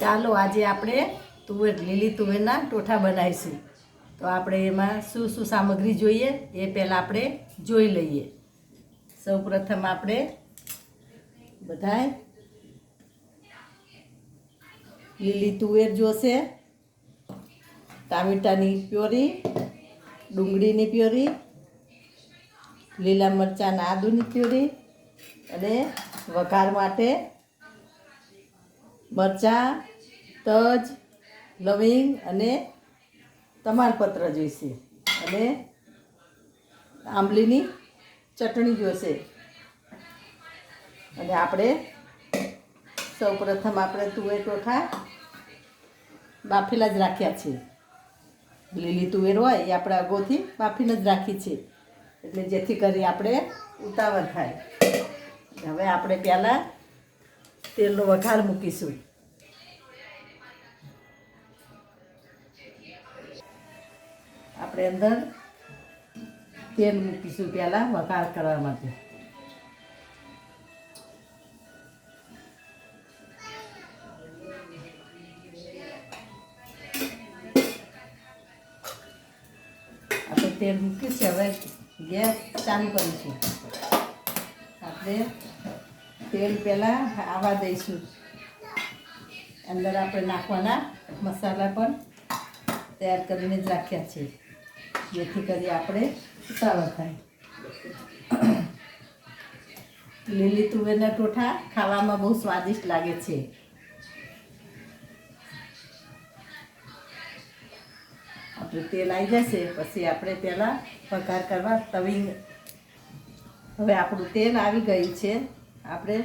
ચાલો આજે આપણે તુવેર, લીલી તુવેરના ટોઠા બનાવીશું. તો આપણે એમાં શું શું સામગ્રી જોઈએ એ પહેલાં આપણે જોઈ લઈએ. સૌ પ્રથમ આપણે બધાય લીલી તુવેર જોશે. ટામેટાની પ્યોરી, ડુંગળીની પ્યોરી, લીલા મરચાંના આદુની પ્યોરી અને વઘાર માટે મરચાં, તજ, લવિંગ અને તમાલપત્ર જોઈશે. અને આંબલીની ચટણી જોઈશે. અને આપણે સૌ પ્રથમ આપણે તુવેર ટોઠા બાફેલા જ રાખ્યા છે. લીલી તુવેર હોય એ આપણે અગાઉથી બાફીને જ રાખી છે. એટલે જેથી કરી આપણે ઉતાવળ થાય. હવે આપણે પહેલાં તેલનો વઘાર મૂકીશું. આપણે અંદર તેલ મૂકીશું પહેલાં વઘાર કરવા માટે. આપણે તેલ મૂકીશું, હવે ગેસ ચાલુ કરીશું. આપણે તેલ પહેલાં આવવા દઈશું. અંદર આપણે નાખવાના મસાલા પણ તૈયાર કરીને જ રાખ્યા છે. જેથી કરી આપણે ઉતાવળ થાય. લીલી તુવેરના ટોઠા ખાવામાં બહુ સ્વાદિષ્ટ લાગે છે. આપણે તેલ આવી જશે, પછી આપણે પહેલાં પગાર કરવા તવી હવે આપણું તેલ આવી ગયું છે. આપણે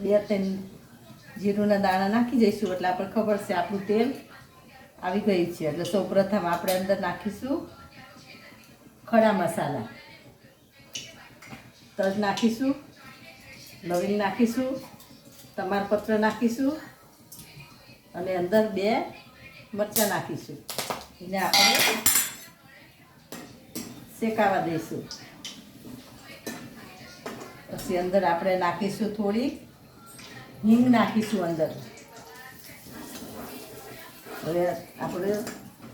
બે ત્રણ જીરુંના દાણા નાખી જઈશું, એટલે આપણે ખબર છે આપણું તેલ આવી ગયું છે. એટલે સૌપ્રથમ આપણે અંદર નાખીશું ખડા મસાલા. તજ નાખીશું, લવિંગ નાખીશું, તમારપત્ર નાખીશું, અને અંદર બે મરચાં નાખીશું. એને આપણે શેકાવા દઈશું. પછી અંદર આપણે નાખીશું થોડી હિંગ નાખીશું અંદર. હવે આપણે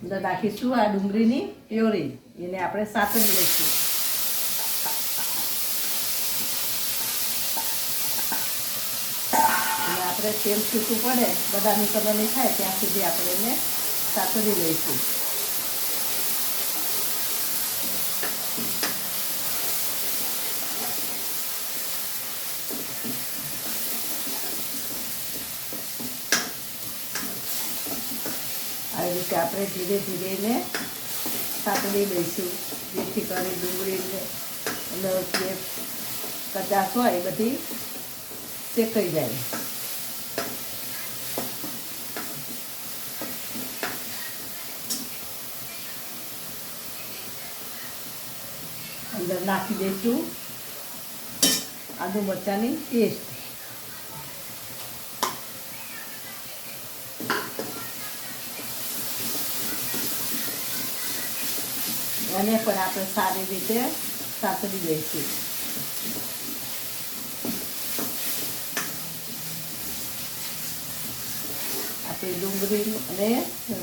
અંદર નાખીશું આ ડુંગળીની પ્યોરી. એને આપણે સાતળી લઈશું. અને આપણે તેલ છૂટું પડે, બદામી કલરની થાય, ત્યાં સુધી આપણે એને સાતવી લઈશું. આવી રીતે આપણે ધીરે ધીરે એને સાંકળી દઈશું જેથી કરી ડુંગળીને જે કચાશ હોય એ બધી શેકાઈ જાય. અંદર નાખી દઈશું. આદુ મરચાંની પેસ્ટ એને પણ આપણે સારી રીતે સાતરી દઈશું આપણે ડુંગળી અને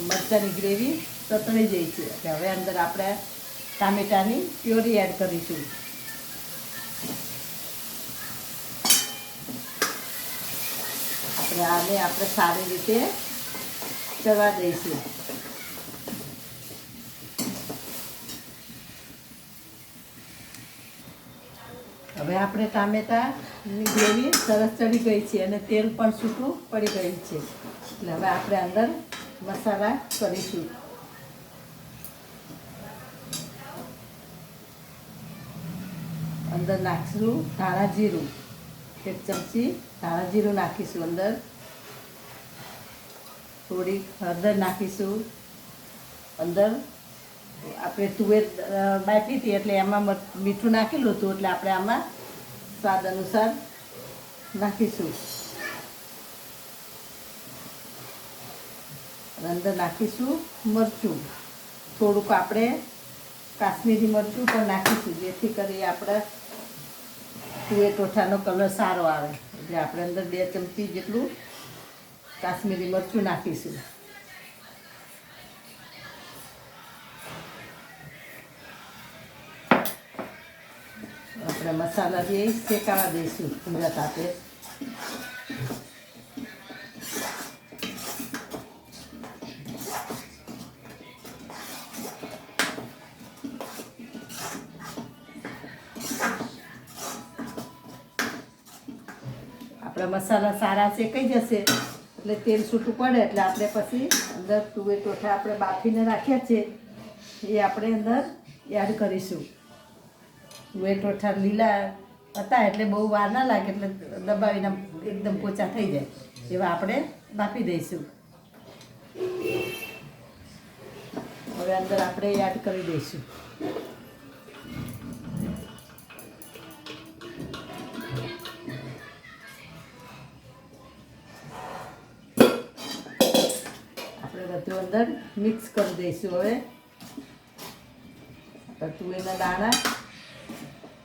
મરચાંની ગ્રેવી સતળી જઈ છે. એટલે હવે અંદર આપણે ટામેટાની પ્યોરી એડ કરીશું. આપણે આને આપણે સારી રીતે ચવા દઈશું. હવે આપણે ટામેટાની ગ્રેવી સરસ ચડી ગઈ છે અને તેલ પણ છૂટું પડી ગયું છે. એટલે હવે આપણે અંદર મસાલા કરીશું. અંદર નાખીશું ધાણા જીરું. એક ચમચી ધાણા જીરું નાખીશું અંદર. થોડી હળદર નાખીશું. અંદર આપણે તુવેર બાફી હતી એટલે એમાં મીઠું નાખેલું હતું એટલે આપણે આમાં સ્વાદ અનુસાર નાખીશું. અંદર નાખીશું મરચું. થોડુંક આપણે કાશ્મીરી મરચું પણ નાખીશું, જેથી કરી આપણે તુવેર ટોઠાનો કલર સારો આવે. એટલે આપણે અંદર બે ચમચી જેટલું કાશ્મીરી મરચું નાખીશું. આપણે મસાલા જે શેકાવા દઈશું ઊંધા તાપે આપણા મસાલા સારા શેકાઈ જશે? એટલે તેલ છૂટું પડે, એટલે આપણે પછી અંદર તુવેર ટોઠા આપણે બાફીને રાખ્યા છે, એ આપણે અંદર એડ કરીશું. તુવેર ટોઠા લીલા હતા એટલે બહુ વાર ના લાગે, એટલે દબાવીને એકદમ પોચા થઈ જાય. એવા આપણે બાફી દઈશું. હવે અંદર આપણે એડ કરી દઈશું. આપણે બધું અંદર મિક્સ કરી દઈશું હવે. તું તુવેરના દાણા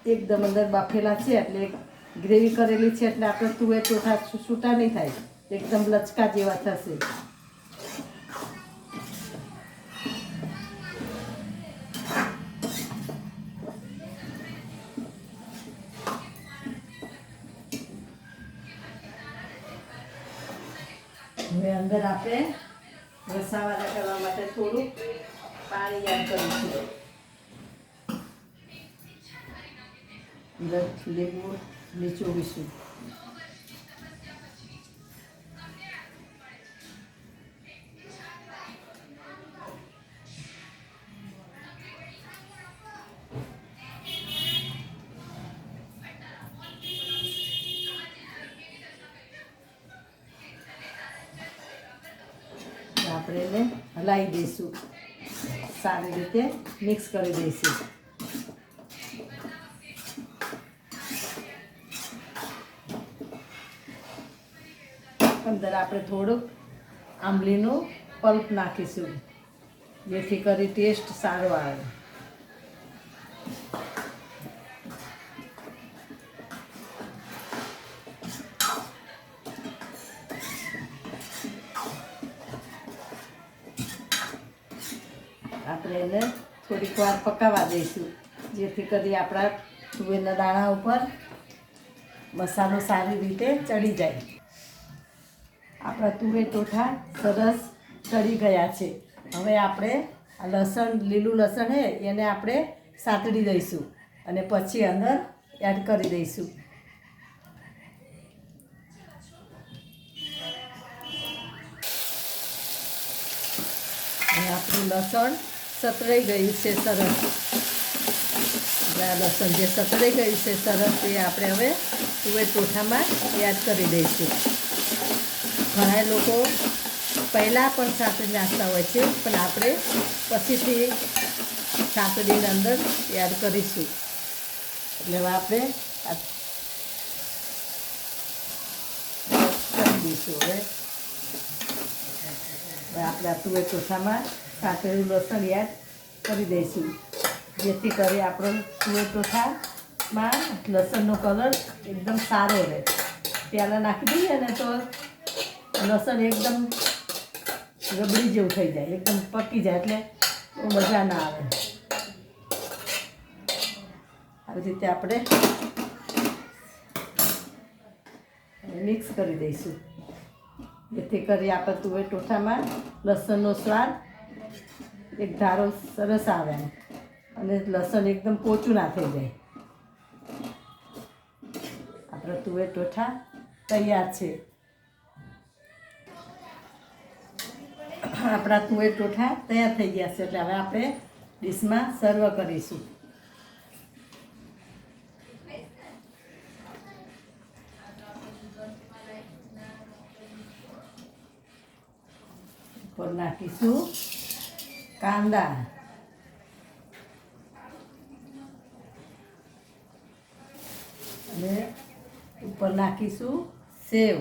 એકદમ અંદર બાફેલા છે એટલે ગ્રેવી કરેલી છે એટલે આપણે તુવેર ચોથા છૂટા નહીં થાય. એકદમ લચકા જેવા થશે. હવે અંદર આપણે રસાવાળા કરવા માટે થોડુંક પાણી એડ કરીશું. અંદર લેવો નીચોવીશું આપણે એને હલાવી દઈશું. સારી રીતે મિક્સ કરી દઈશું. અંદર આપણે થોડુંક આંબલીનું પલ્પ નાખીશું. જેથી કરી ટેસ્ટ સારો આવે. આપણે એને થોડીક વાર પકાવવા દઈશું. જેથી કરી આપણા તુવેરના દાણા ઉપર મસાલો સારી રીતે ચડી જાય. આપણા તુવેર ટોઠા સરસ ચડી ગયા છે. હવે આપણે આ લસણ, લીલું લસણ હે, એને આપણે સાતડી દઈશું અને પછી અંદર એડ કરી દઈશું. આપણું લસણ સતરાઈ ગયું છે સરસ. આ લસણ જે સતરાઈ ગયું છે સરસ, એ આપણે હવે તુવે ટોઠામાં એડ કરી દઈશું. ઘણા લોકો પહેલાં પણ સાતડી નાખતા હોય છે, પણ આપણે પછીથી સાતડીને અંદર એડ કરીશું. એટલે આપણે કરી દઈશું હવે. આપણે આ તુવેર ચોથામાં સાતળેલું લસણ એડ કરી દઈશું. જેથી કરી આપણો તુવેર ચોથામાં લસણનો કલર એકદમ સારો રહે. પહેલાં નાખી દઈએ ને તો લસણ એકદમ રબડી જેવું થઈ જાય, એકદમ પકી જાય, એટલે મજા ના આવે. આવી રીતે આપણે મિક્સ કરી દઈશું. જેથી કરી આપણે તુવેર ટોઠામાં લસણનો સ્વાદ એક ધારો સરસ આવે અને લસણ એકદમ પોચું ના થઈ જાય. આપણે તુવેર ટોઠા તૈયાર છે. આપણા તુવેર ટોઠા તૈયાર થઈ ગયા છે એટલે હવે આપણે ડીશમાં સર્વ કરીશું. ઉપર નાખીશું કાંદા. અને ઉપર નાખીશું સેવ.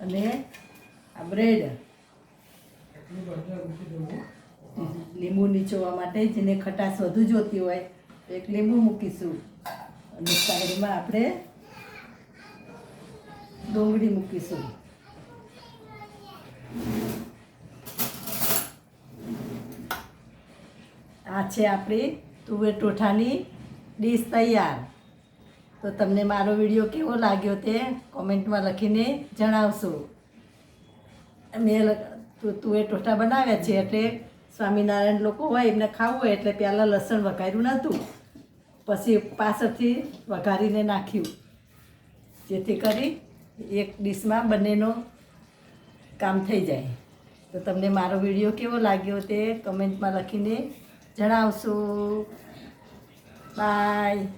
અને આ બ્રેડ. લીંબુ નીચોવા માટે જેને ખટાશ વધુ જોતી હોય, તો એક લીંબુ મૂકીશું. અને સાઈડમાં આપણે ડુંગળી મૂકીશું. આ છે આપણી તુવેર ટોઠાની ડીશ તૈયાર. તો તમને મારો વીડિયો કેવો લાગ્યો તે કોમેન્ટમાં લખીને જણાવશો. મેં તું તુ- તુવેર ટોઠા બનાવ્યા છે એટલે સ્વામિનારાયણ લોકો હોય એમને ખાવું હોય એટલે પહેલાં લસણ વઘાર્યું નહોતું. પછી પાછળથી વઘારીને નાખ્યું. જેથી કરી એક ડીશમાં બંનેનો કામ થઈ જાય. તો તમને મારો વીડિયો કેવો લાગ્યો તે કમેન્ટમાં લખીને જણાવશો. બાય.